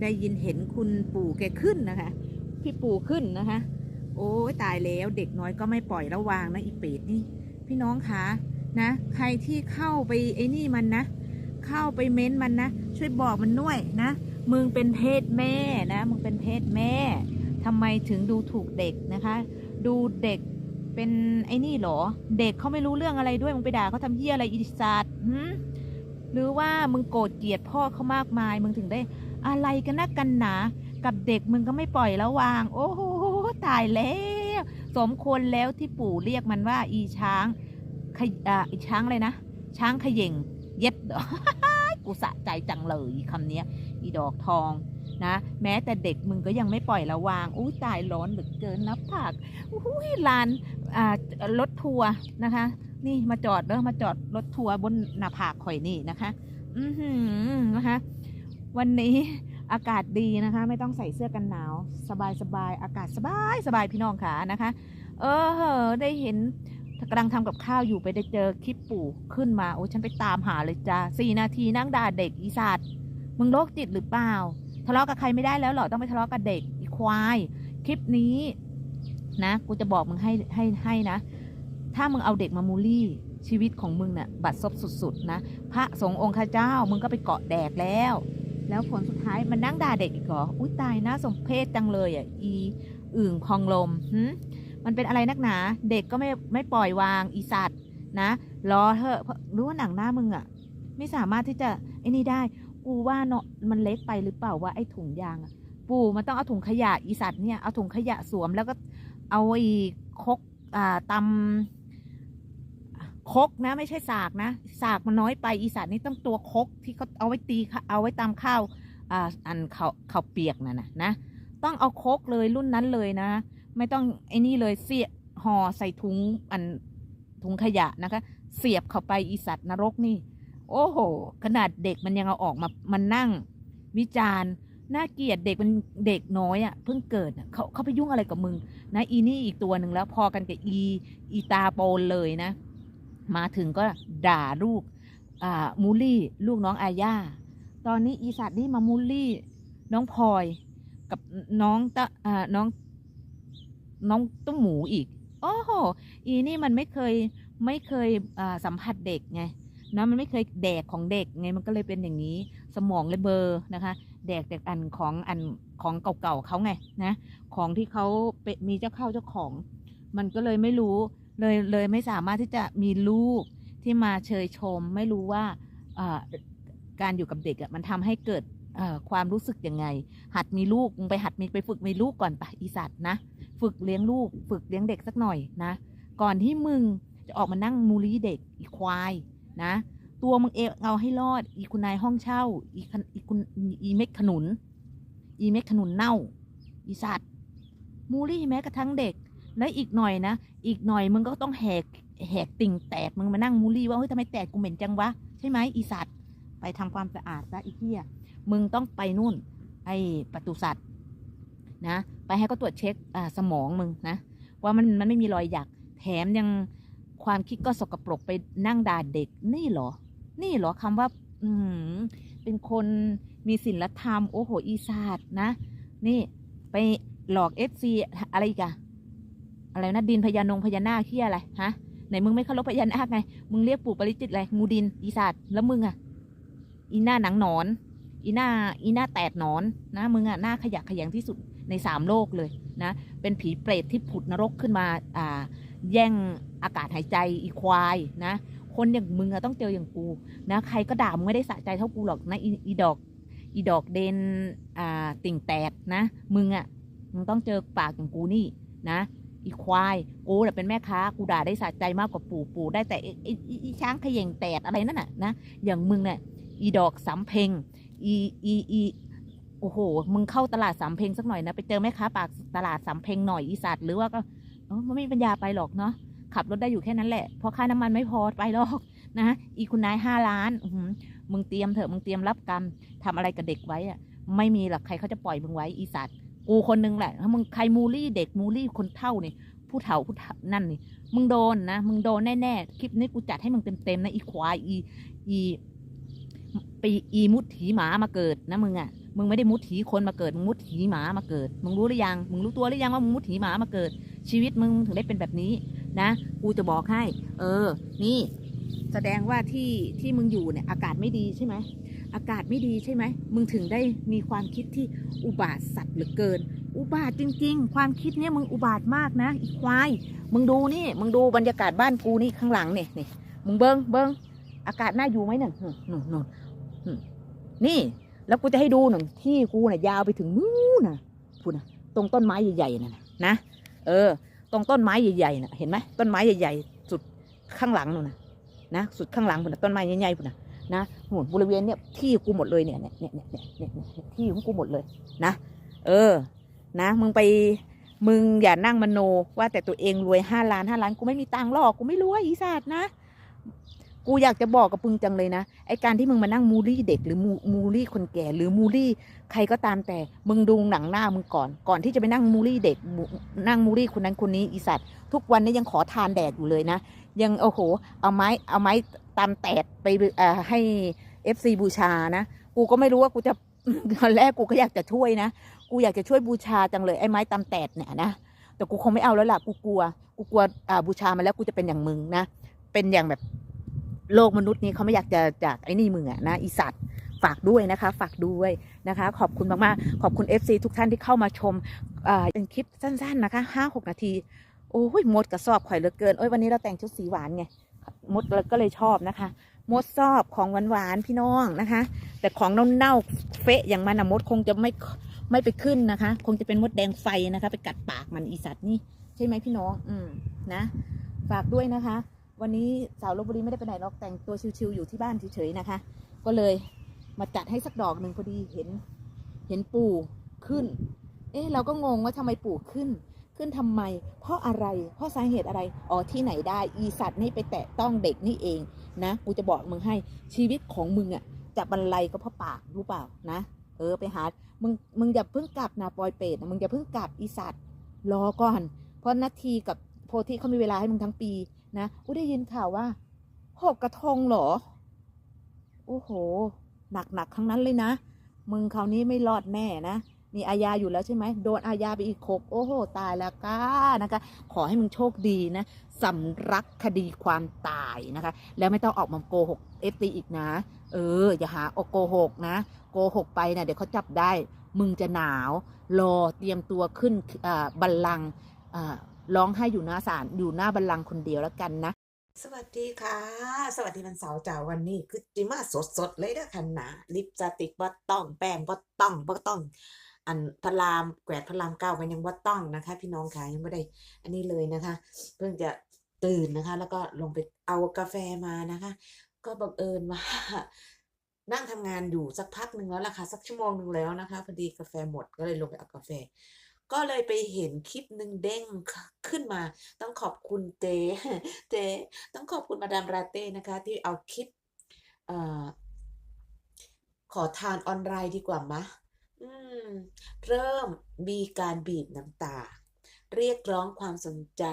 ได้ยินเห็นคุณปู่แกขึ้นนะคะ พี่ปู่ขึ้นนะคะ โอ้ยตายแล้วเด็กน้อยก็ไม่ปล่อยระวางนะอีเป็ดนี่ พี่น้องคะนะ ใครที่เข้าไปไอ้นี่มันนะ เข้าไปเม้นมันนะ ช่วยบอกมันด้วยนะ มึงเป็นเพศแม่นะมึงเป็นเพศแม่ทำไมถึงดูถูกเด็กนะคะ ดูเด็กเป็นไอ้นี่หรอ เด็กเขาไม่รู้เรื่องอะไรด้วยมึงไปด่าเขาทำเหี้ยอะไรอีสัตว์หรือว่ามึงโกรธเกลียดพ่อเขามากมาย มึงถึงได้ อะไรกันนักกันหนา กับเด็กมึงก็ไม่ปล่อยแล้ววาง โอ้โหตายแล้ว สมควรแล้วที่ปู่เรียกมันว่า อีช้างขอ่าอีช้างอะไรนะ ช้างขย่งเย็ดเหรอกูสะใจจังเลยคำเนี้ยอีดอกทองนะ แม้แต่เด็กมึงก็ยังไม่ปล่อยระวางอุ้ยตายร้อนเหลือเกินนะผักอุ้ยลานอ่ารถทัวร์นะคะ นี่มาจอดเด้อมาจอดรถทัวร์บนหน้าผากข่อยนี่นะคะ อือหือนะคะ วันนี้อากาศดีนะคะ ไม่ต้องใส่เสื้อกันหนาว สบายสบายอากาศสบายสบายพี่น้องขานะคะ เออได้เห็นกำลังทำกับข้าวอยู่ไปได้เจอคลิปปู่ขึ้นมาโอ้ฉันไปตามหาเลยจ้าสี่นาทีนั่งด่าเด็กอีสัตว์มึงโรคจิตหรือเปล่า ทะเลาะกับใครไม่ได้แล้วเหรอต้องไปทะเลาะกับเด็กอีควายคลิปนี้นะกูจะบอกมึงให้ให้ให้นะ ถ้ามึงเอาเด็กมามูลี่ชีวิตของมึงน่ะบัดซบสุดๆนะ พระสงฆ์องค์ข้าเจ้า มึงก็ไปเกาะแดกแล้ว แล้วผลสุดท้ายมันนั่งด่าเด็กอีกเหรอ อุ้ยตายนะสมเพศจังเลยอะ อีอึ่งพองลมหึมันเป็นอะไรนักหนา เด็กก็ไม่ไม่ปล่อยวางอีสัตว์นะรอเถอะเพราะรู้ว่าหนังหน้ามึงอะ ไม่สามารถที่จะไอ้นี่ได้ กูว่าเนาะมันเล็กไปหรือเปล่าว่าไอ้ถุงยางอะปู่มันต้องเอาถุงขยะอีสัตว์เนี่ย เอาถุงขยะสวมแล้วก็เอาไอ้คกอ่าตำ คกนะ ไม่ใช่สากนะ สากมันน้อยไปอีสัตว์นี่ต้องตัวคกที่เขาเอาไว้ตีเอาไว้ตำข้าวอ่าอันเขาเขาเปียกน่ะนะนะต้องเอาคกเลยรุ่นนั้นเลยนะ ไม่ต้องไอ้นี่เลยเสียห่อใส่ถุงอันถุงขยะนะคะ เสียบเข้าไปอีสัตว์นรกนี่ โอ้โห ขนาดเด็กมันยังเอาออกมามันนั่ง วิจารณ์น่าเกลียดเด็กมันเด็กน้อยอะ่ะเพิ่งเกิดเขาเขาไปยุ่งอะไรกับมึงนะอีนี่อีกตัวหนึ่งแล้วพอกันกับอีอีตาโปนเลยนะ มาถึงก็ด่าลูกอ่ามูลี่ลูกน้องอาญาตอนนี้อีสัตว์นี่มามูลี่น้องพลอยกับน้องตะอ่าน้องน้องตุ้มหมูอีก โอ้โห อีนี่มันไม่เคยไม่เคยอ่าสัมผัสเด็กไงนะมันไม่เคยแดกของเด็กไงมันก็เลยเป็นอย่างนี้ สมองเลยเบอร์นะคะ แดกแต่อันของอันของเก่าๆเขาไงนะ ของที่เขาเป็นมีเจ้าเข้าเจ้าของ มันก็เลยไม่รู้ เลยเลยไม่สามารถที่จะมีลูกที่มาเชยชม ไม่รู้ว่าการอยู่กับเด็กมันทำให้เกิดความรู้สึกยังไง หัดมีลูกไปหัดมีไปฝึกมีลูกก่อนปะอีสัตว์นะ ฝึกเลี้ยงลูก ฝึกเลี้ยงเด็กสักหน่อยนะ ก่อนที่มึงจะออกมานั่งมูลีเด็กอีควายนะ ตัวมึงเองเอาให้รอด อีคุณนายห้องเช่า อีอีคุณอีเม็ดขนุน อีเม็ดขนุนเน่า อีสัตว์มูลี่แม้กระทั่งเด็กและอีกหน่อยนะ อีกหน่อยมึงก็ต้องแหกแหกติ่งแตกมึงมานั่งมูลี่ว่าเฮ้ยทำไมแตกกูเหม็นจังวะใช่ไหมอีสัตว์ไปทำความสะอาดซะอีเหี้ยมึงต้องไปนู่น ไอ้ประตูสัตว์นะ ไปให้เขาตรวจเช็คอ่าสมองมึงนะ ว่ามันมันไม่มีรอยหยักแถมยังความคิดก็สกปรกไปนั่งด่าเด็กนี่เหรอ นี่เหรอคำว่า อืมเป็นคนมีศีลธรรมโอ้โหอีสาดนะ นี่ไปหลอกเอฟซีอะไรกอะ อะไรนะดินพญานงพญานาคเฮียอะไรฮะไหนมึงไม่เคารพพญานาคไงมึงเรียกปู่ปริจิตอะไรงูดินอีสาดแล้วมึงอะอีหน้าหนังหนอน อีหน้าอีหน้าแตดหนอนนะมึงอะหน้าขยะขยงที่สุดในสามโลกเลยนะเป็นผีเปรตที่ผุดนรกขึ้นมาอ่าแย่งอากาศหายใจอีควายนะ คนอย่างมึงอะต้องเจออย่างกูนะใครก็ด่ามึงไม่ได้สะใจเท่ากูหรอกนะอีอีดอกอีดอกเดนอ่าติ่งแตกนะ มึงอะมึงต้องเจอปากอย่างกูนี่นะ อีควายกูน่ะเป็นแม่ค้ากูด่าได้สะใจมากกว่าปู่ปู่ได้แต่ไอ้ช้างขย่งแตดอะไรนั่นน่ะนะอย่างมึงเนี่ยอีดอกสำเพ็งอีอีอีโอ้โหมึงเข้าตลาดสำเพ็งสักหน่อยนะไปเจอแม่ค้าปากตลาดสำเพ็งหน่อยอีสัตว์หรือว่าก็มันไม่มีปัญญาไปหรอกเนาะขับรถได้อยู่แค่นั้นแหละเพราะค่าน้ำมันไม่พอไปหรอกนะอีคุณนายห้าล้านมึงเตรียมเถอะมึงเตรียมรับกรรมทำอะไรกับเด็กไว้อะไม่มีหรอกใครเขาจะปล่อยมึงไว้อีสัตว์ กูคนนึงแหละถ้ามึงใครมูลี่เด็กมูลี่คนเท่านี่ผู้เฒ่าผู้นั่นนี่มึงโดนนะมึงโดนแน่ๆคลิปนี้กูจัดให้มึงเต็มๆนะอีควายอีอีปีอีมุดถีหมามาเกิดนะมึงอะมึงไม่ได้มุดหีคนมาเกิดมึงมุดหีหมามาเกิด มึงรู้หรือยังมึงรู้ตัวหรือยังว่ามึงมุดหีหมามาเกิด ชีวิตมึงถึงได้เป็นแบบนี้นะกูจะบอกให้ เออ นี่ แสดงว่าที่ที่มึงอยู่เนี่ย อากาศไม่ดีใช่ไหม อากาศไม่ดีใช่ไหม มึงถึงได้มีความคิดที่อุบาทสัตว์เหลือเกิน อุบาทจริง ๆ ความคิดเนี่ยมึงอุบาทมากนะอีควาย มึงดูนี่ มึงดูบรรยากาศบ้านกูนี่ข้างหลังเนี่ยนี่มึงเบิงเบิงอากาศน่าอยู่ไหมหนึ่งหนึ่งหนึ่งหนึ่งนี่ แล้วกูจะให้ดูหนึ่งที่กูน่ะยาวไปถึงนู้นนะพูดนะตรงต้นไม้ใหญ่ๆน่ะนะนะ เออ ตรงต้นไม้ใหญ่ๆน่ะ เห็นไหมต้นไม้ใหญ่ๆสุดข้างหลังนู่นนะนะ สุดข้างหลังพูดนะต้นไม้ใหญ่ๆพูดนะนะ หมุนบริเวณเนี่ยที่กูหมดเลยเนี่ยเนี่ยเนี่ยเนี่ยเนี่ยเนี่ยที่ของกูหมดเลยนะ เออ นะ มึงไปมึงอย่านั่งมโนว่าแต่ตัวเองรวยห้าล้านห้าล้านกูไม่มีตังค์หรอกกูไม่รวยอีสัตว์นะ กูอยากจะบอกกับมึงจังเลยนะ ไอการที่มึงมานั่งมูลี่เด็กหรือมูมูลี่คนแก่ หรือมูลี่ใครก็ตามแต่ มึงดูหนังหน้ามึงก่อน ก่อนที่จะไปนั่งมูลี่เด็ก นั่งมูลี่คนนั้นคนนี้อีสัตว์ทุกวันนี้ยังขอทานแดดอยู่เลยนะ ยังโอ้โห เอาไม้เอาไม้ตามแตดไปเอ่อให้เอฟซีบูชานะ กูก็ไม่รู้ว่ากูจะตอนแรกกูก็อยากจะช่วยนะ กูอยากจะช่วยบูชาจังเลยไอ้ไม้ตามแตดเนี่ยนะแต่กูคงไม่เอาแล้วล่ะกูกลัว กูกลัวอ่าบูชามาแล้วกูจะเป็นอย่างมึงนะ เป็นอย่างแบบ โลกมนุษย์นี้เขาไม่อยากจะจากไอ้นี่มึงอะนะอีสัตว์ฝากด้วยนะคะ ฝากด้วยนะคะ ขอบคุณมากๆขอบคุณ FC ทุกท่านที่เข้ามาชมเป็นคลิปสั้น ๆนะคะห้าหกนาที โอ้ยมดกระสอบข่อยเหลือเกินโอ้ยวันนี้เราแต่งชุดสีหวานไงมดก็เลยชอบนะคะ มดชอบของหวานๆพี่น้องนะคะ แต่ของเน่าๆเฟะอย่างมันอะมดคงจะไม่ไม่ไปขึ้นนะคะ คงจะเป็นมดแดงไฟนะคะ ไปกัดปากมันอีสัตว์นี่ใช่ไหมพี่น้อง อืมนะ ฝากด้วยนะคะ วันนี้สาวลบบุรีไม่ได้ไปไหนหรอกแต่งตัวชิวๆอยู่ที่บ้านเฉยๆนะคะ ก็เลยมาจัดให้สักดอกหนึ่งพอดีเห็น เห็นปู่ขึ้น เอ๊ะเราก็งงว่าทำไมปู่ขึ้น ขึ้นทำไม เพราะอะไร เพราะสาเหตุอะไร อ๋อที่ไหนได้ อีสัตว์นี่ไปแตะต้องเด็กนี่เองนะ กูจะบอกมึงให้ชีวิตของมึงอะจะบรรลัยก็เพราะปากรู้เปล่านะ เออไปหา มึงมึงอย่าเพิ่งกลับนะปอยเปรตนะมึงอย่าเพิ่งกลับอีสัตว์รอก่อน เพราะนาทีกับโพธิเขามีเวลาให้มึงทั้งปี นะอุ้ได้ยินข่าวว่าหกกระทงเหรอ โอ้โหหนักหนักๆทั้งนั้นเลยนะ มึงคราวนี้ไม่รอดแน่นะ มีอาญาอยู่แล้วใช่ไหม โดนอาญาไปอีกหกโอ้โห ตายแล้วก้านะคะ ขอให้มึงโชคดีนะสำรักคดีความตายนะคะ แล้วไม่ต้องออกมาโกหกเอฟตีอีกนะ เออ อย่าหาโกหกนะ โกหกไปนะเดี๋ยวเขาจับได้ มึงจะหนาว รอเตรียมตัวขึ้นบัลลังก์ ร้องให้อยู่หน้าศาลอยู่หน้าบัลลังก์คนเดียวแล้วกันนะ สวัสดีค่ะ สวัสดีวันเสาร์จ้าวันนี้ คือจิมาสดสดเลยเด้อค่ะนะลิปสติกบ่ต้อง แป้งบ่ต้องบ่ต้อง อันพระรามแกวดพระรามเก้ามันยังบ่ต้องนะคะ พี่น้องค่ะยังไม่ได้ อันนี้เลยนะคะ เพิ่งจะตื่นนะคะ แล้วก็ลงไปเอากาแฟมานะคะ ก็บังเอิญว่านั่งทำงานอยู่สักพักหนึ่งแล้วล่ะค่ะ สักชั่วโมงหนึ่งแล้วนะคะพอดีกาแฟหมดก็เลยลงไปเอากาแฟ ก็เลยไปเห็นคลิปหนึ่งเด้งขึ้นมา ต้องขอบคุณเจเจต้องขอบคุณมาดามราเต้นะคะ ที่เอาคลิปอขอทานออนไลน์ดีกว่ามะอืม เริ่มมีการบีบน้ำตา เรียกร้องความสนใจ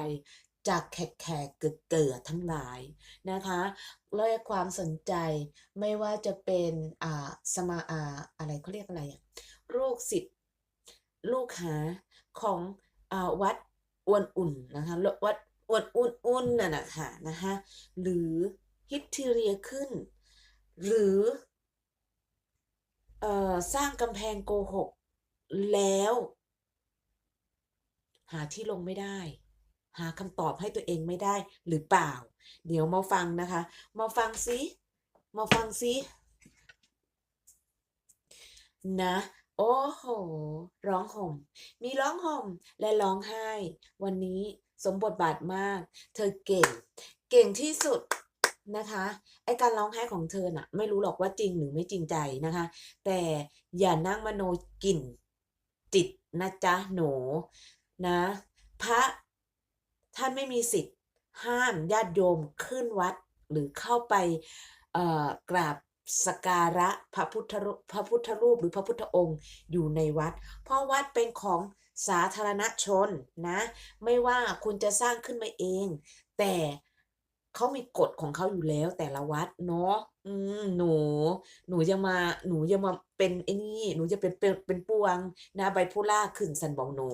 จากแขกแขกเกิดเกิดทั้งหลายนะคะเรียกความสนใจไม่ว่าจะเป็นอ่าสมาอ่าอะไรเขาเรียกอะไรอะลูกศิษย์ ลูกหาของอวัดอวนอุ่นนะคะวัดอวนอุ่นอุ่นน่ะนะคะนะคะหรือฮิตทีเรียขึ้น หรืออสร้างกำแพงโกหก แล้ว หาที่ลงไม่ได้ หาคำตอบให้ตัวเองไม่ได้หรือเปล่า เดี๋ยวมาฟังนะคะ มาฟังซิมาฟังซินะ โอ้โห ร้องห่ม มีร้องห่มและร้องไห้ วันนี้สมบทบาทมาก เธอเก่ง เก่งที่สุดนะคะ ไอการร้องไห้ของเธอน่ะ ไม่รู้หรอกว่าจริงหรือไม่จริงใจนะคะ แต่อย่านั่งมโนกลิ่นจิตนะจ๊ะหนูนะ พระท่านไม่มีสิทธิ์ ห้ามญาติโยมขึ้นวัดหรือเข้าไปกราบ สการะพระพุทธรูปพระพุทธรูปหรือพระพุทธองค์อยู่ในวัด เพราะวัดเป็นของสาธารณชนนะ ไม่ว่าคุณจะสร้างขึ้นมาเอง แต่เขามีกฎของเขาอยู่แล้วแต่ละวัดเนาะอืมหนู หนูจะมาหนูจะมาเป็นไอ้นี่ หนูจะเป็นเป็นเป็นป่วงนะไบโพล่าขึ้นสันบอกหนู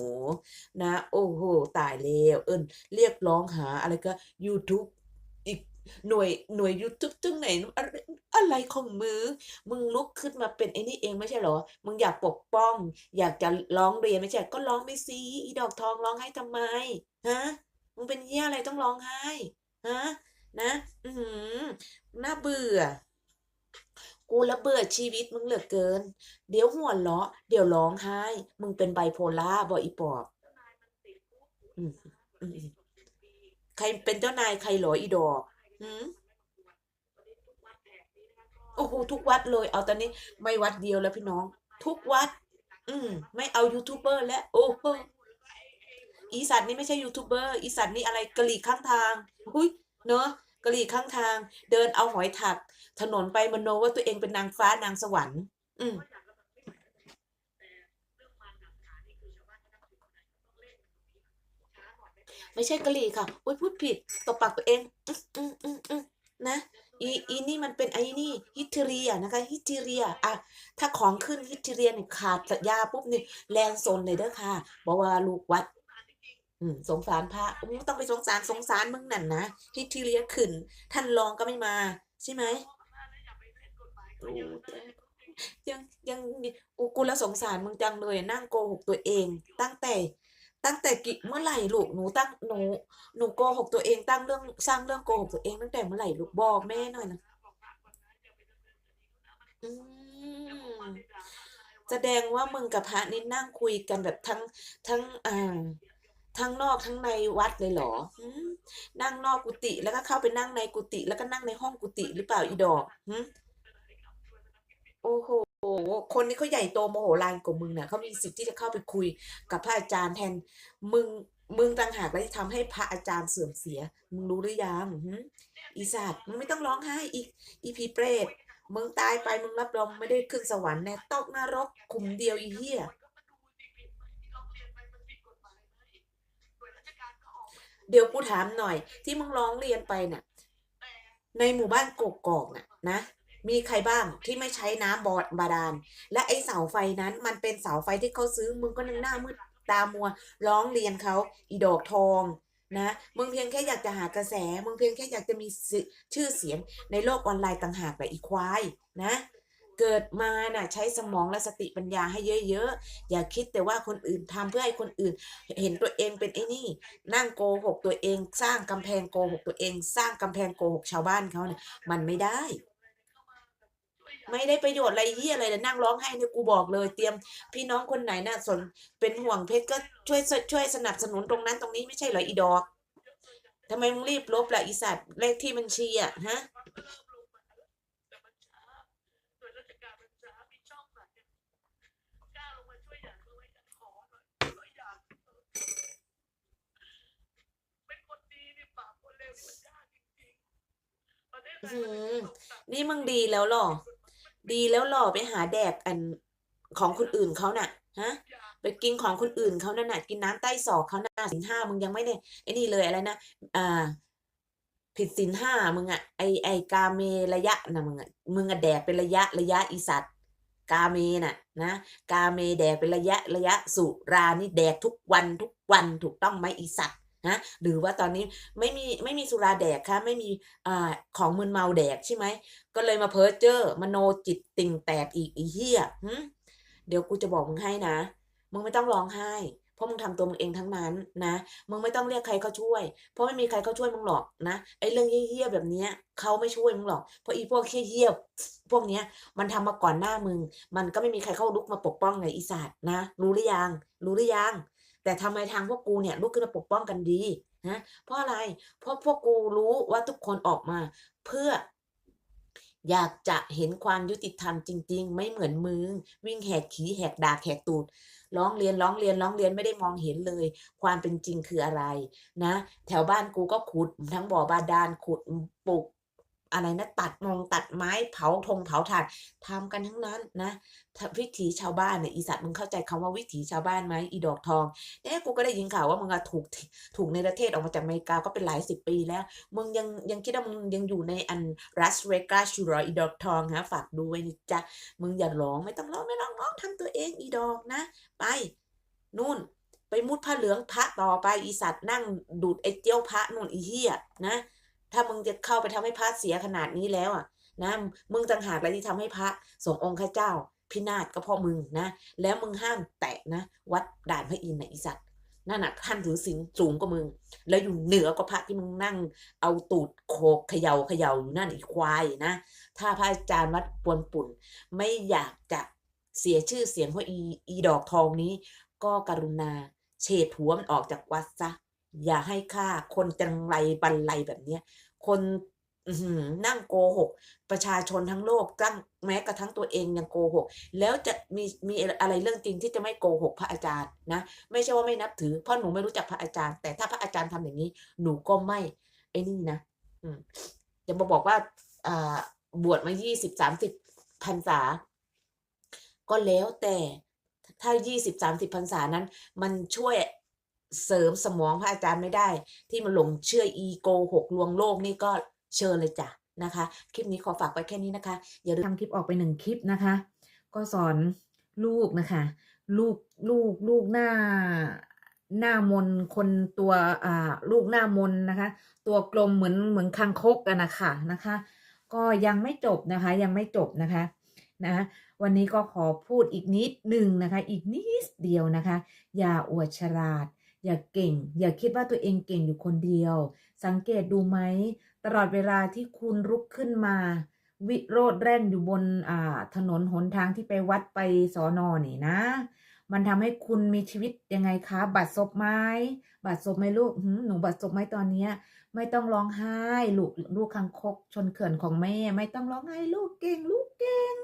นะ โอ้โหตายแล้วเอิ้นเรียกร้องหาอะไรก็ YouTube อีก หน่วยหน่วย YouTube ตึงไหนอะไรอะไรของมึง มึงลุกขึ้นมาเป็นไอ้นี่เองไม่ใช่เหรอ มึงอยากปกป้อง อยากจะร้องเรียนไม่ใช่ ก็ร้องไปสิอีดอกทองร้องไห้ทำไมฮะมึงเป็นเหี้ยอะไรต้องร้องไห้ฮะนะ อือหือน่าเบื่อ กูละเบื่อชีวิตมึงเหลือเกิน เดี๋ยวหัวเราะ เดี๋ยวร้องไห้ มึงเป็นไบโพล่าบออีปอบอืมอืมใครเป็นเจ้านายใครหรออีดอก หืมโอ้โหทุกวัดเลย เอาตอนนี้ไม่วัดเดียวแล้วพี่น้อง ทุกวัด อืม ไม่เอายูทูบเบอร์แล้วโอ้โหอีสัตว์นี่ไม่ใช่ยูทูบเบอร์อีสัตว์นี่อะไรกะหรี่ข้างทางหุ้ยเนอะกะหรี่ข้างทาง เดินเอาหอยถัก ถนนไปมโนว่าตัวเองเป็นนางฟ้านางสวรรค์ อืม ไม่ใช่กะหรี่ค่ะอุ้ยพูดผิดตบปากตัวเองอืมอืมอืมอืมนะอีอีนี่มันเป็นไอ้นี่ฮิตเทเรียนะคะฮิตเทเรียอะถ้าของขึ้นฮิตเทเรียเนี่ยขาดยาปุ๊บนี่แลนโซนเลยเด้อค่ะบอกว่าลูกวัดอืมสงสารพระอู้ต้องไปสงสารสงสารมึงนั่นนะฮิตเทเรียขึ้น ท่านรองก็ไม่มา ใช่ไหมยังยังกูกูแล้วสงสารมึงจังเลยนั่งโกหกตัวเอง ตั้งแต่ ตั้งแต่กี่เมื่อไหร่ลูกหนูตั้งหนูหนูโกหกตัวเองตั้งเรื่องสร้างเรื่องโกหกตัวเองตั้งแต่เมื่อไหร่ลูกบอกแม่หน่อยนะอืมแสดงว่ามึงกับพระนี่นั่งคุยกันแบบทั้งทั้งอ่าทั้งนอกทั้งในวัดเลยเหรอหืมนั่งนอกกุฏิแล้วก็เข้าไปนั่งในกุฏิแล้วก็นั่งในห้องกุฏิหรือเปล่าอีดอกหืมโอ้ โหคนนี้เขาใหญ่โตโมโหลานกว่ามึงน่ะเขามีสิทธิ์ที่จะเข้าไปคุยกับพระอาจารย์แทนมึงมึงต่างหากแล้วที่ทำให้พระอาจารย์เสื่อมเสีย มึงรู้หรือยังอีสัตว์มึงไม่ต้องร้องไห้อีกอีพีเปรตมึงตายไปมึงรับรองไม่ได้ขึ้นสวรรค์แน่ตกนรกขุมเดียวอีเหี้ยเดี๋ยวกูถามหน่อย ที่มึงร้องเรียนไปน่ะ ในหมู่บ้านกกอกน่ะ นะ มีใครบ้างที่ไม่ใช้น้ำบอดบาดาล และไอเสาไฟนั้นมันเป็นเสาไฟที่เขาซื้อมึงก็นั่งหน้ามืดตามัวร้องเรียนเขาอีดอกทองนะมึงเพียงแค่อยากจะหากระแส มึงเพียงแค่อยากจะมีชื่อเสียงในโลกออนไลน์ต่างหากแหละอีควายนะเกิดมาน่ะใช้สมองและสติปัญญาให้เยอะๆ อย่าคิดแต่ว่าคนอื่นทำเพื่อให้คนอื่น เห็นตัวเองเป็นไอ้นี่ นั่งโกหกตัวเอง สร้างกำแพงโกหกตัวเอง สร้างกำแพงโกหกชาวบ้านเขาเนี่ยมันไม่ได้ ไม่ได้ประโยชน์อะไรเหี้ยอะไรเลยนั่งร้องไห้เนี่ยกูบอกเลย เตรียมพี่น้องคนไหนน่ะสนเป็นห่วงเพชรก็ช่วยช่วยสนับสนุนตรงนั้นตรงนี้ไม่ใช่เหรออีดอกทำไมมึงรีบลบล่ะอีสัตว์เลขที่บัญชีอะฮะนี่มึงดีแล้วหรอ ดีแล้วเหรอไปหาแดกอันของคนอื่นเขาน่ะ ฮะ ไปกินของคนอื่นเขานั่นน่ะ กินน้ำใต้ศอกเขาน่ะศีลห้ามึงยังไม่ได้ไอ้นี่เลยอะไรนะอ่าผิดศีลห้ามึงอะไอไอกาเมระยะนะมึงอะมึงอะแดกเป็นระยะระยะอีสัตว์กาเมน่ะนะกาเมแดกเป็นระยะระยะสุรานี่แดกทุกวันทุกวันถูกต้องไหมอีสัตว นะหรือว่าตอนนี้ไม่มีไม่มีสุราแดกค่ะไม่มีอ่าของมึนเมาแดกใช่ไหมก็เลยมาเพ้อเจ้อมโนจิตติ่งแตกอีกอีเหี้ยเดี๋ยวกูจะบอกมึงให้นะ มึงไม่ต้องร้องไห้ เพราะมึงทำตัวมึงเองทั้งนั้นนะ มึงไม่ต้องเรียกใครเขาช่วย เพราะไม่มีใครเขาช่วยมึงหรอกนะไอ้เรื่องเหี้ยๆแบบเนี้ยเขาไม่ช่วยมึงหรอกเพราะอีพวกเหี้ยๆพวกเนี้ยมันทำมาก่อนหน้ามึง มันก็ไม่มีใครเข้าลุกมาปกป้องไงอีสัตว์นะ รู้หรือยังรู้หรือยัง แต่ทำไมทางพวกกูเนี่ยลุกขึ้นมาปกป้องกันดีนะเพราะอะไร เพราะพวกกูรู้ว่าทุกคนออกมา เพื่อ อยากจะเห็นความยุติธรรมจริง ๆ ไม่เหมือนมึง วิ่งแหกขีแหกดาแหกตูดร้องเรียนร้องเรียนร้องเรียนไม่ได้มองเห็นเลย ความเป็นจริงคืออะไรนะ แถวบ้านกูก็ขุดทั้งบ่อบาดาลขุดปลูก อะไรนะตัดมงตัดไม้เผาธงเผาถ่านทำกันทั้งนั้นนะวิถีชาวบ้านเนี่ยอีสัตว์มึงเข้าใจคำว่าวิถีชาวบ้านไหมอีดอกทองเนี่ยกูก็ได้ยินข่าวว่ามึงถูกถูกในประเทศออกมาจากอเมริกาก็เป็นหลายสิบปีแล้วมึงยังยังคิดว่ามึงยังอยู่ในอันรัสเวกัสชูรออีดอกทองฮะฝากดูไว้นะจ๊ะมึงอย่าร้องไม่ต้องร้องไม่ร้องร้องทำตัวเองอีดอกนะ ไปนู่นไปมุดผ้าเหลืองพระต่อไปอีสัตว์นั่งดูดไอ้เจียวพระนู่นอีเหี้ยนะ ถ้ามึงจะเข้าไปทำให้พระเสียขนาดนี้แล้วอะนะมึงต่างหากอะไรที่ทำให้พระสงฆ์องค์ข้าเจ้า พินาศก็เพราะมึงนะ แล้วมึงห้ามแตะนะ วัดด่านพระอินทร์นะอีสัตว์นั่นน่ะท่านถือศีลสูงกว่ามึง แล้วอยู่เหนือกว่าพระที่มึงนั่ง เอาตูดโขกเขย่าเขย่าอยู่นั่นอีควายนะ ถ้าพระอาจารย์วัดปวนปุ่น ไม่อยากจะเสียชื่อเสียงเพราะอีอีดอกทองนี้ ก็กรุณาเฉดหัวมันออกจากวัดซะ อย่าให้ค่าคนจังไรบันไลแบบเนี้ย คนนั่งโกหก ประชาชนทั้งโลกตั้งแม้กระทั่งตัวเองยังโกหก แล้วจะมีมีอะไรเรื่องจริงที่จะไม่โกหกพระอาจารย์นะไม่ใช่ว่าไม่นับถือเพราะหนูไม่รู้จักพระอาจารย์ แต่ถ้าพระอาจารย์ทำอย่างนี้ หนูก็ไม่ไอ้นี่นะอืมจะมาบอกว่าอ่าบวชมายี่สิบสามสิบพรรษา ก็แล้วแต่ถ้ายี่สิบสามสิบพรรษานั้น มันช่วย เสริมสมองพระอาจารย์ไม่ได้ ที่มันหลงเชื่ออีโกหกลวงโลกนี่ก็เชิญเลยจ้ะนะคะ คลิปนี้ขอฝากไว้แค่นี้นะคะ อย่าลืมทำคลิปออกไปหนึ่งคลิปนะคะ ก็สอนลูกนะคะ ลูกลูกลูกหน้าหน้ามนคนตัวอ่าลูกหน้ามนนะคะ ตัวกลมเหมือนเหมือนคางคกกันนะคะนะคะ ก็ยังไม่จบนะคะ ยังไม่จบนะคะนะวันนี้ก็ขอพูดอีกนิดหนึ่งนะคะ อีกนิดเดียวนะคะ อย่าอวดฉลาด อย่าเก่ง อย่าคิดว่าตัวเองเก่งอยู่คนเดียว สังเกตดูไหม ตลอดเวลาที่คุณลุกขึ้นมา วิโรดแร่นอยู่บนอ่าถนนหนทางที่ไปวัดไปสอนอนี่นะ มันทำให้คุณมีชีวิตยังไงคะบัตรซบไหมบัตรซบไหมลูกหืมหนูบัตรซบไหมตอนเนี้ย ไม่ต้องร้องไห้ ลูกลูกคังคกชนเขื่อนของแม่ ไม่ต้องร้องไห้ลูกเก่ง ลูกเก่ง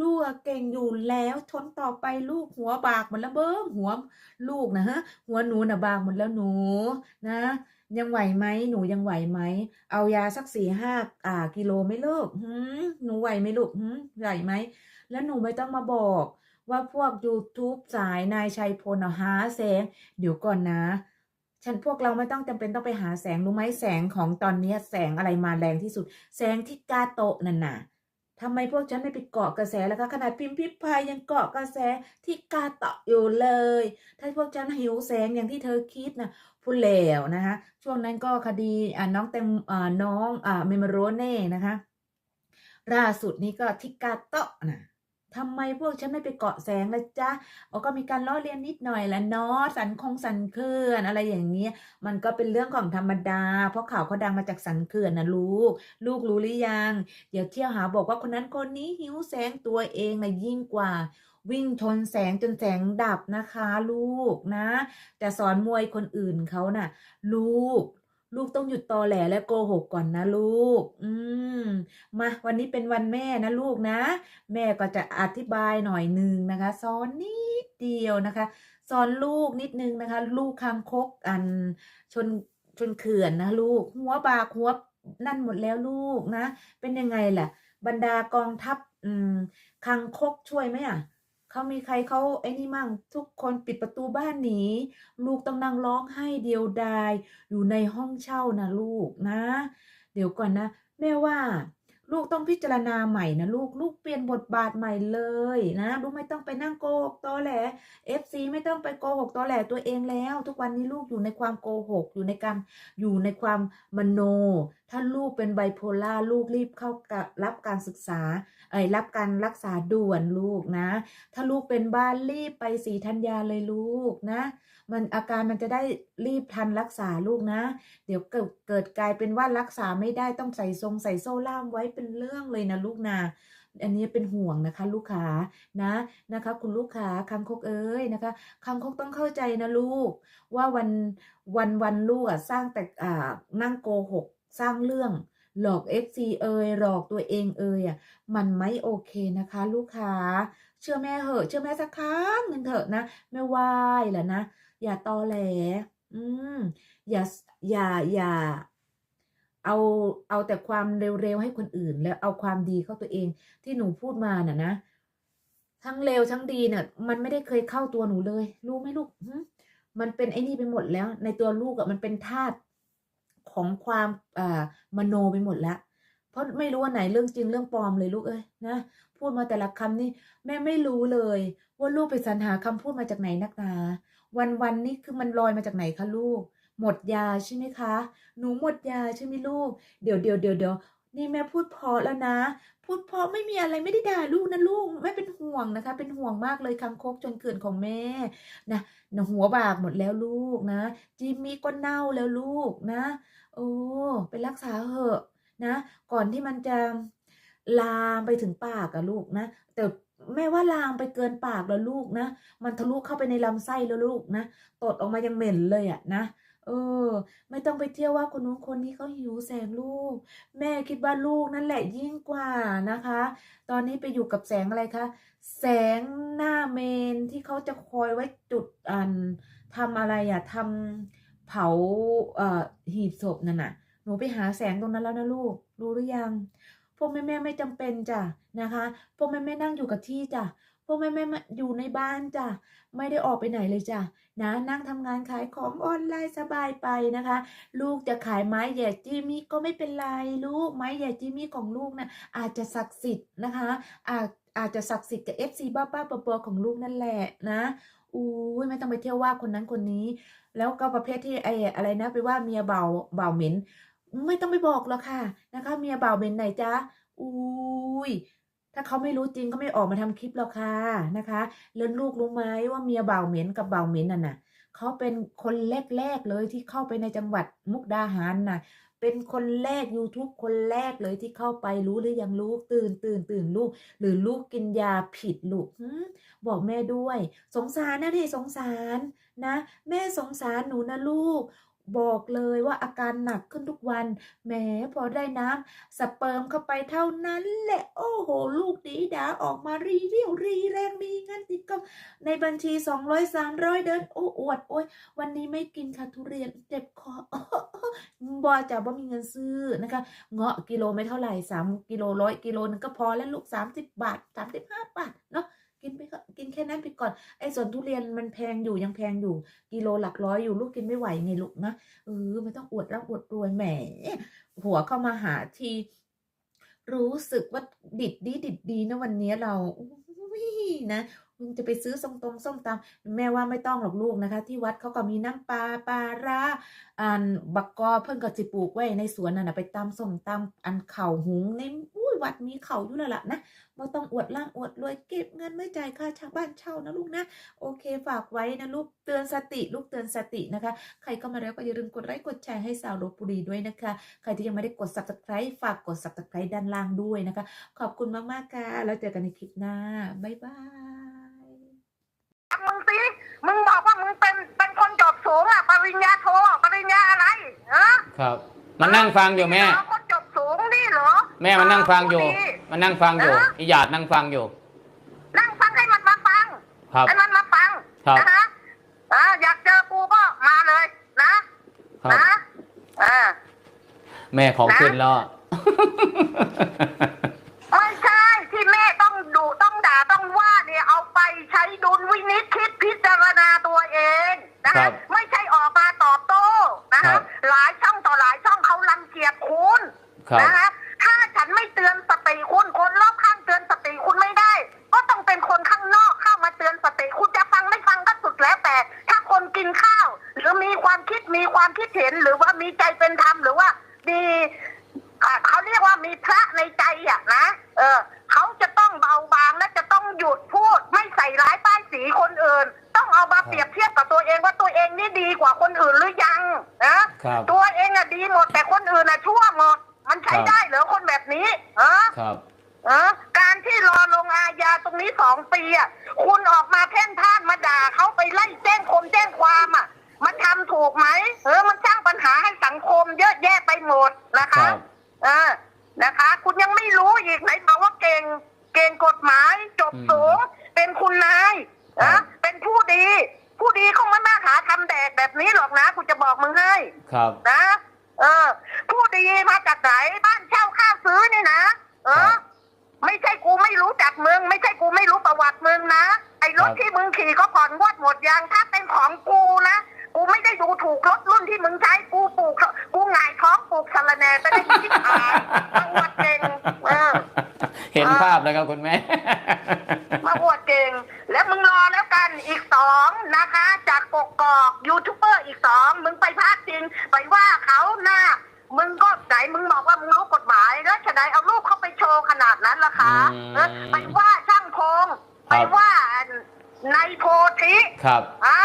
ลูกเก่งอยู่แล้วทนต่อไปลูกหัวบากหมดแล้วเบิ้งหัวลูกนะฮะ หัวหนูน่ะบากหมดแล้วหนูนะ ยังไหวไหมหนูยังไหวไหมเอายาสักสี่ห้าอ่ากิโลไม่ลูกหืมหนูไหวไหมลูกหืมไหวไหมแล้วหนูไม่ต้องมาบอกว่าพวก YouTube สายนายชัยพลหาแสง เดี๋ยวก่อนนะ ฉันพวกเราไม่ต้องจำเป็นต้องไปหาแสงรู้ไหมแสงของตอนนี้แสงอะไรมาแรงที่สุด แสงที่กาโตะนั่นน่ะ ทำไมพวกฉันไม่ไปเกาะกระแสแล้วคะขนาดพิมพ์พิพายยังเกาะกระแสที่กาเตะอยู่เลย ถ้าพวกฉันหิวแสงอย่างที่เธอคิดนะพูดแล้วนะคะช่วงนั้นก็คดีอ่าน้องเต็มอ่าน้องอ่าเมมโรเน่นะคะล่าสุดนี้ก็ทิกาโตะนะ ทำไมพวกฉันไม่ไปเกาะแสงละจ๊ะอ๋อก็มีการล้อเลียนนิดหน่อยและเนาะสันคงสันเขื่อนอะไรอย่างเงี้ย มันก็เป็นเรื่องของธรรมดา เพราะข่าวเขาดังมาจากสันเขื่อนนะลูก ลูกรู้หรือยัง เดี๋ยวเที่ยวหาบอกว่าคนนั้นคนนี้หิวแสงตัวเองนะยิ่งกว่า วิ่งชนแสงจนแสงดับนะคะ ลูกนะแต่สอนมวยคนอื่นเขาน่ะ ลูก ลูกต้องหยุดตอแหลและโกหกก่อนนะลูก อืม มาวันนี้เป็นวันแม่นะลูกนะ แม่ก็จะอธิบายหน่อยหนึ่งนะคะสอนนิดเดียวนะคะสอนลูกนิดนึงนะคะ ลูกคางคกอันชนชนเขื่อนนะลูก หัวบากหัวนั่นหมดแล้วลูกนะ เป็นยังไงล่ะ บรรดากองทัพอืมคางคกช่วยไหมอะ เขามีใครเขาไอ้นี่มั่ง ทุกคนปิดประตูบ้านหนีลูกต้องนั่งร้องไห้เดียวดาย อยู่ในห้องเช่านะลูกนะ เดี๋ยวก่อนนะ แม่ว่า ลูกต้องพิจารณาใหม่นะลูกลูกเปลี่ยนบทบาทใหม่เลยนะลูกไม่ต้องไปนั่งโกหกตอแหล FC ไม่ต้องไปโกหกตอแหลตัวเองแล้ว ทุกวันนี้ลูกอยู่ในความโกหกอยู่ในการอยู่ในความมโน ถ้าลูกเป็นไบโพล่าลูกรีบเข้ารับการศึกษา เอ้ยรับการรักษาด่วนลูกนะ ถ้าลูกเป็นบ้านรีบไปสีธัญญาเลยลูกนะ มันอาการมันจะได้รีบทันรักษาลูกนะ เดี๋ยวเกิดเกิดกลายเป็นว่ารักษาไม่ได้ต้องใส่ทรงใส่โซ่ล่ามไว้เป็นเรื่องเลยนะลูกนะอันนี้เป็นห่วงนะคะลูกค้านะนะคะ คุณลูกค้าคังคกเอ้ยนะคะคังคกต้องเข้าใจนะลูก ว่าวันวันวันลูกอะสร้างแต่อ่านั่งโกหกสร้างเรื่อง หลอก FC เอ่ยหลอกตัวเองเอ่ยอะมันไม่โอเคนะคะ ลูกค้า เชื่อแม่เหอะ เชื่อแม่สักครั้งหนึ่งเถอะนะแม่ไหวแหละนะ อย่าตอแหล อืมอย่าอย่าอย่าเอาเอาแต่ความเร็วๆให้คนอื่น แล้วเอาความดีเข้าตัวเอง ที่หนูพูดมาน่ะนะทั้งเร็วทั้งดีเนี่ยมันไม่ได้เคยเข้าตัวหนูเลย รู้ไหมลูกมันเป็นไอ้นี่ไปหมดแล้ว ในตัวลูกอะมันเป็นธาตุ ของความมโนไปหมดแล้วเพราะไม่รู้ว่าไหนเรื่องจริงเรื่องปลอมเลยลูกเอ้ยนะพูดมาแต่ละคำนี่แม่ไม่รู้เลย ว่าลูกไปสรรหาคำพูดมาจากไหนนักหนา วันวันนี่คือมันลอยมาจากไหนคะลูก หมดยาใช่ไหมคะ หนูหมดยาใช่ไหมลูก เดี๋ยวเดี๋ยวเดี๋ยวเดี๋ยวนี่แม่พูดพอแล้วนะ พูดพราะไม่มีอะไรไม่ได้ด่าลูกนะลูกแม่เป็นห่วงนะคะ เป็นห่วงมากเลยคางคกจนเกินของแม่นะนะหัวบากหมดแล้วลูกนะจิมมี่ก็เน่าแล้วลูกนะ โอ้ไปรักษาเหอะนะ ก่อนที่มันจะลามไปถึงปากอะลูกนะ แต่แม่ว่าลามไปเกินปากแล้วลูกนะ มันทะลุเข้าไปในลำไส้แล้วลูกนะ ตดออกมายังเหม็นเลยอะนะ เออ ไม่ต้องไปเที่ยวว่าคนนู้นคนนี้เขาหิวแสงลูก แม่คิดว่าลูกนั่นแหละยิ่งกว่านะคะ ตอนนี้ไปอยู่กับแสงอะไรคะ แสงหน้าเมนที่เขาจะคอยไว้จุดอันทำอะไรอะทำ เผาเอ่อหีบศพนั่นน่ะ หนูไปหาแสงตรงนั้นแล้วนะลูก รู้หรือยัง พวกแม่แม่ไม่จำเป็นจ้ะนะคะ พวกแม่แม่นั่งอยู่กับที่จ้ะ พวกแม่แม่อยู่ในบ้านจ้ะ ไม่ได้ออกไปไหนเลยจ้ะนะนั่งทำงานขายของออนไลน์สบายไปนะคะ ลูกจะขายไม้แหย่จิมมี่ก็ไม่เป็นไรลูกไม้แหย่จิมมี่ของลูกนะอาจจะศักดิ์สิทธิ์นะคะอาจอาจจะศักดิ์สิทธิ์กับ FC บ้าบ้าๆบอๆของลูกนั่นแหละนะ อุ้ยไม่ต้องไปเที่ยวว่าคนนั้นคนนี้ แล้วก็ประเภทที่ไอ้อะไรนะ ไปว่าเมียเบาเบาเหม็น ไม่ต้องไปบอกหรอกค่ะนะคะ เมียเบาเหม็นไหนจ๊ะอุ้ยถ้าเขาไม่รู้จริงเขาไม่ออกมาทำคลิปหรอกค่ะนะคะแล้วลูกรู้ไหมว่าเมียเบาเหม็นกับเบาเหม็นน่ะน่ะเขาเป็นคนแรกๆเลยที่เข้าไปในจังหวัดมุกดาหารน่ะ เป็นคนแรก YouTube คนแรกเลยที่เข้าไปรู้หรือยังลูกตื่นตื่นตื่นลูก หรือลูกกินยาผิดลูกบอกแม่ด้วย สงสารนะดิสงสารนะ แม่สงสารหนูนะลูก บอกเลยว่าอาการหนักขึ้นทุกวัน แหมพอได้น้ำสเปิร์มเข้าไปเท่านั้นแหละ โอ้โห ลูกดีดาออกมารีเรียวรีแรงมีเงินติดกับในบัญชี200 300เดิน โอ้อวดโอ้ยวันนี้ไม่กินค่ะทุเรียนเจ็บคอบอจะบ่มีเงินซื้อนะคะ เงาะกิโลไม่เท่าไหร่สามกิโลร้อยกิโลนึงก็พอแล้วลูกสามสิบบาทสามสิบห้าบาท ค่นั้นไปก่อน ไอ้ส่วนทุเรียนมันแพงอยู่ยังแพงอยู่ กิโลหลักร้อยอยู่ลูกกินไม่ไหวไงลูกนะเออไม่ต้องอวดร่ำอวดรวยแหมหัวเข้ามาหาทีรู้สึกว่าดิดดีดิดดีนะวันนี้เราอุ้ยนะมึงจะไปซื้อส้มตรงส้มตำแม่ว่าไม่ต้องหรอกลูกนะคะ ที่วัดเขาก็มีน้ำปลาปลาร้าอันบักกอเพิ่นก็สิปลูกไว้ในสวนน่ะไปตำส้มตำอันเข่าหุงในอุ้ย วัดมีเข่าอยู่แล้วล่ะนะบ่ต้องอวดร่างอวดรวยเก็บเงินไว้จ่ายค่าเช่าบ้านเช่านะลูกนะ โอเคฝากไว้นะลูกเตือนสติลูกเตือนสตินะคะ ใครเข้ามาแล้วก็อย่าลืมกดไลค์กดแชร์ให้สาวลบบุรีด้วยนะคะ ใครที่ยังไม่ได้กด subscribe ฝากกด subscribe ด้านล่างด้วยนะคะ ขอบคุณมากๆค่ะแล้วเจอกันในคลิปหน้าบ๊ายบายมึงสิมึงบอกว่ามึงเป็นเป็นคนจบสูงอะปริญญาโทปริญญาอะไรฮะครับมันนั่งฟังอยู่แม่เหรอคนจบสูงนี่เหรอ แม่มันนั่งฟังอยู่ดีมันนั่งฟังอยู่นะอีหยาดนั่งฟังอยู่ นั่งฟังให้มันมาฟังครับ ให้มันมาฟังครับ นะฮะอ่าอยากเจอกูก็มาเลยนะครับนะอ่าแม่ของนะขึ้นแล้วไม่ใช่ที่แม่ต้องดุต้องด่าต้องว่าเนี่ยเอาไปใช้ดุลวินิจคิดพิจารณาตัวเองนะครัฮะบไม่ใช่ออกมาตอบโต้นะครัฮะบ หลายช่องต่อหลายช่องเขารังเกียจคุณครับ นะฮะถ้า ฉันไม่เตือนสติคุณคนรอบข้างเตือนสติคุณไม่ได้ ก็ต้องเป็นคนข้างนอกเข้ามาเตือนสติคุณจะฟังไม่ฟังก็สุดแล้วแต่ ถ้าคนกินข้าว หรือมีความคิดมีความคิดเห็นหรือว่ามีใจเป็นธรรมหรือว่ามีอ่าเขาเรียกว่ามีพระในใจอะนะเออเขาจะต้องเบาบางและจะต้องหยุดพูด ไม่ใส่ร้ายป้ายสีคนอื่น ต้องเอามาเปรียบเทียบกับตัวเองว่าตัวเองนี่ดีกว่าคนอื่นหรือยังนะครับตัวเองอะดีหมดแต่คนอื่นอะชั่วหมดมันใช้ครับได้เหรอค นแบบนี้เออครับเออการที่รอลงอาญาตรงนี้สองปีอะคุณออกมาเพ่นพ่านมาด่าเขาไปไล่แจ้งคมแจ้งความอะมันทำถูกไหมเออมันสร้างปัญหาให้สังคมเยอะแยะไปหมดนะครัคะบเออนะคะ คุณยังไม่รู้อีกไหนบอกว่าเก่งเก่งกฎหมายจบสูงเป็นคุณนายครันะบเป็นผู้ดี ผู้ดีเขาไม่มาหาทำแดกแบบนี้หรอกนะกูจะบอกมึงให้ครับนะ เออ ผู้ดีมาจากไหนบ้านเช่าข้าวซื้อนี่นะเอครัอบไม่ใช่กูไม่รู้จักมึง ไม่ใช่กูไม่รู้ประวัติมึงนะไอ้รถครับที่มึงขี่ก็ผ่อนงวดหมดยังถ้าเป็นของกูนะ กูไม่ได้ดูถูกรถรุ่นที่มึงใช้กูปลูกกูหงายท้องปลูกสะระแหน่ไปได้ที่ขายประวัติเก่งเออเห็นภาพแล้วครับคุณแม่ มาอวดเก่ง แล้วมึงรอแล้วกันอีกสองนะคะ จากกกอกยูทูบเบอร์อีกสองมึงไปพาดจริงไปว่าเขาหน้ามึงก็ไหนมึงบอกว่ามึงรู้กฎหมายแล้วฉะนั้นเอารูปเขาไปโชว์ขนาดนั้นล่ะคะอืมเออไปว่าช่างพงครัไปบว่าในโพธิครับอะ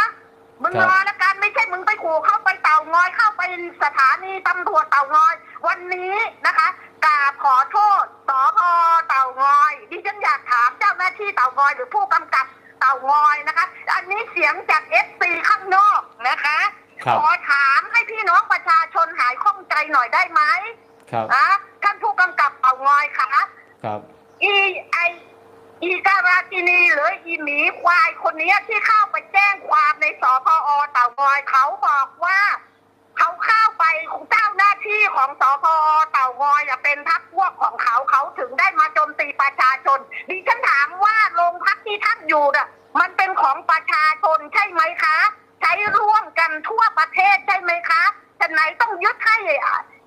มึงครับรอแล้วกันไม่ใช่มึงไปขู่เข้าไปเต่างอยเข้าไปสถานีตำรวจเต่างอย วันนี้นะคะกราบขอโทษสพเต่างอยดิฉันอยากถามเจ้าหน้าที่เต่างอยหรือผู้กำกับเต่างอยนะคะ อันนี้เสียงจากเอฟซีข้างนอกนะคะครับขอถามให้พี่น้องประชาชนหายข้องใจหน่อยได้ไหมครับอะท่านผู้กำกับเต่างอยคะครับอีไอีการาจินีหรืออีหมีควายคนนี้ที่เข้าไปแจ้งความในสพอเต่างอยเขาบอกว่าเขาเข้าไปเจ้าหน้าที่ของสพอเต่างอยอะเป็นพักพวกของเขาเขาถึงได้มาโจมตีประชาชนดิฉันถามว่าโรงพักที่ท่านอยู่น่ะ มันเป็นของประชาชนใช่ไหมคะ ใช้ร่วมกันทั่วประเทศใช่ไหมคะฉะไหนต้องยึดให้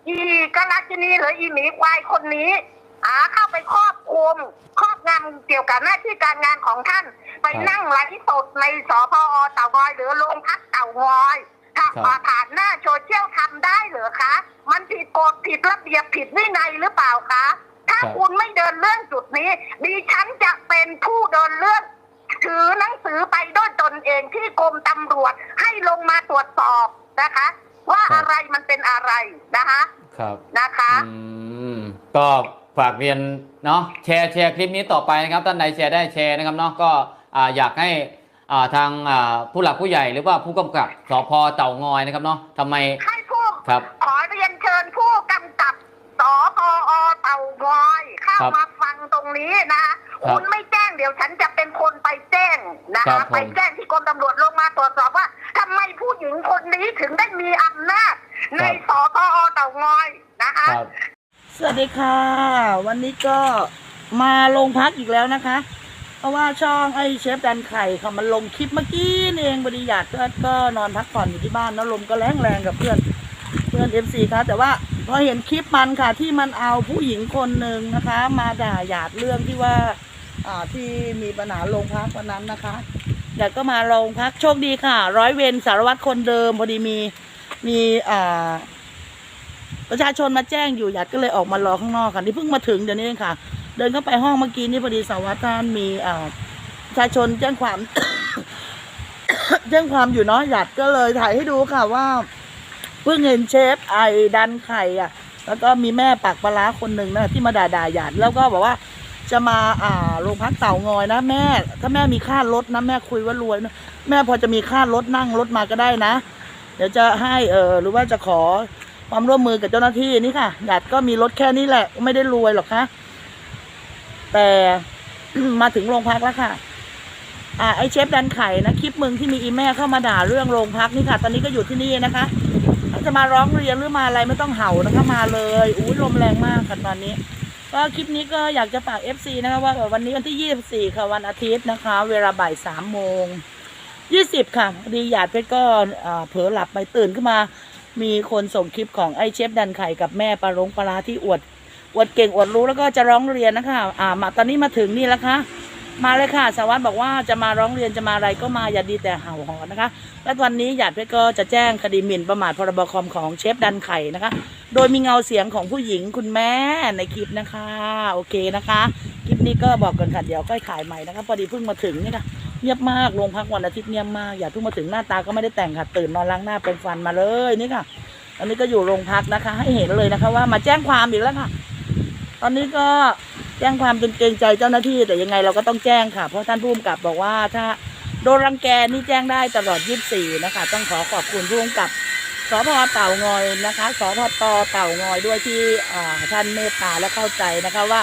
อีกาลาจินีหรืออีหมีควายคนนี้หาเข้าไปครอบคลุมค รอบงำเกี่ยวกับหน้าที่การงานของท่าน ไปครับนั่งไลฟ์สดในสพอเต่างอยหรือโรงพักเต่างอยถ้าครับผ่านหน้าโซเชียลทำได้เหรือคะ มันผิดกฎผิดระเบียบผิดวินัยหรือเปล่าคะ ถ้าครับคุณไม่เดินเรื่องจุดนี้ ดิฉันจะเป็นผู้เดินเรื่องถือหนังสือไปด้วยตนเองที่กรมตำรวจให้ลงมาตรวจสอบนะคะ ว่าครับอะไรมันเป็นอะไรนะคะ ครับนะคะอืมก็ ฝากเรียนเนาะแชร์แชร์คลิปนี้ต่อไปนะครับท่านใดแชร์ได้แชร์นะครับเนาะก็อ่าอยากให้อ่าทางอ่าผู้หลักผู้ใหญ่หรือว่าผู้กำกับสพเต่างอยนะครับเนาะทำไมให้ผู้ครับขอเรียนเชิญผู้กำกับสพอเต่างอยเข้าครับมาฟังตรงนี้นะครับคุณไม่แจ้งเดี๋ยวฉันจะเป็นคนไปแจ้งนะครับผมไปแจ้งที่กรมตำรวจลงมาตรวจสอบว่าทำไมผู้หญิงคนนี้ถึงได้มีอำนาจในสพอเต่างอยนะคะครับ สวัสดีค่ะ วันนี้ก็มาลงพักอีกแล้วนะคะ เพราะว่าช่องไอเชฟดันไข่ค่ะมันลงคลิปเมื่อกี้นี่เองบริยาดก็ก็นอนพักผ่อนอยู่ที่บ้านแล้วลมก็แรงแรงกับเพื่อนเพื่อนเอฟซีค่ะแต่ว่าพอเห็นคลิปมันค่ะ ที่มันเอาผู้หญิงคนหนึ่งนะคะ มาด่าหยาดเรื่องที่ว่าอ่าที่มีปัญหาลงพักวันนั้นนะคะอยากก็มาลงพักโชคดีค่ะ ร้อยเวรสารวัตรคนเดิมพอดีมีมีอ่า ประชาชนมาแจ้งอยู่หยัดก็เลยออกมารอข้างนอกค่ะนี่เพิ่งมาถึงเดี๋ยวนี้เองค่ะ เดินเข้าไปห้องเมื่อกี้นี่พอดีสารวัตรท่านมีอ่าประชาชนแจ้งความ แจ้งความอยู่เนาะหยัดก็เลยถ่ายให้ดูค่ะว่าเพิ่งเห็นเชฟไอดันไข่อะ แล้วก็มีแม่ปักปลาร้าคนหนึ่งนะที่มาด่าด่าหยัดแล้วก็บอกว่าจะมาอ่าโรงพักเต่างอยนะแม่ ถ้าแม่มีค่ารถนะแม่คุยว่ารวยนะแม่พอจะมีค่ารถนั่งรถมาก็ได้นะ เดี๋ยวจะให้เออหรือว่าจะขอ ความร่วมมือกับเจ้าหน้าที่นี่ค่ะหยาดก็มีรถแค่นี้แหละ ไม่ได้รวยหรอกคะแต่มาถึงโรงพักแล้วค่ะ อ่าไอเชฟดันไข่นะคลิปมึงที่มีอีแม่เข้ามาด่าเรื่องโรงพักนี่ค่ะ ตอนนี้ก็อยู่ที่นี่นะคะจะมาร้องเรียนหรือมาอะไรไม่ต้องเห่านะคะมาเลยอุ้ยลมแรงมากค่ะตอนนี้ ก็คลิปนี้ก็อยากจะฝาก FC นะคะว่าวันนี้วันที่ 24 ค่ะวันอาทิตย์นะคะ เวลาบ่ายสามโมง20ค่ะพอดีหยาดเพชรก็เผลอหลับไปตื่นขึ้นมา มีคนส่งคลิปของไอ้เชฟดันไข่กับแม่ปลารงปลาที่อวด อวดเก่งอวดรู้แล้วก็จะร้องเรียนนะคะ อ่ามาตอนนี้มาถึงนี่แล้วค่ะมาเลยค่ะสารวัตรบอกว่าจะมาร้องเรียนจะมาอะไรก็มาอย่าดีแต่เห่าหอนนะคะ และวันนี้หยาดเพชรก็จะแจ้งคดีหมิ่นประมาทพรบคอมของเชฟดันไข่นะคะ โดยมีเงาเสียงของผู้หญิงคุณแม่ในคลิปนะคะ โอเคนะคะ คลิปนี้ก็บอกกันค่ะเดี๋ยวก็ขายใหม่นะคะ พอดีเพิ่งมาถึงนี่ค่ะ เงียบมากโรงพักวันอาทิตย์เงียบมาก อย่าเพิ่งมาถึงหน้าตาก็ไม่ได้แต่งค่ะตื่นนอนล้างหน้าเป็นฟันมาเลยนี่ค่ะ อันนี้ก็อยู่โรงพักนะคะ ให้เห็นเลยนะคะ ว่ามาแจ้งความอีกแล้วค่ะ ตอนนี้ก็แจ้งความจนเกรงใจเจ้าหน้าที่ แต่ยังไงเราก็ต้องแจ้งค่ะ เพราะท่านผู้กำกับบอกว่าถ้าโดนรังแกนี่แจ้งได้ตลอด 24 นะคะ ต้องขอขอบคุณผู้กำกับสพเต่างอยนะคะสพตเต่างอยด้วยที่ท่านเมตตาและเข้าใจนะคะว่า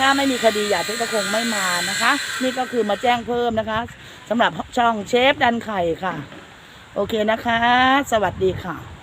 ถ้าไม่มีคดีหยาดเพชรก็คงไม่มานะคะ นี่ก็คือมาแจ้งเพิ่มนะคะสำหรับช่องเชฟดันไข่ค่ะ โอเคนะคะ สวัสดีค่ะ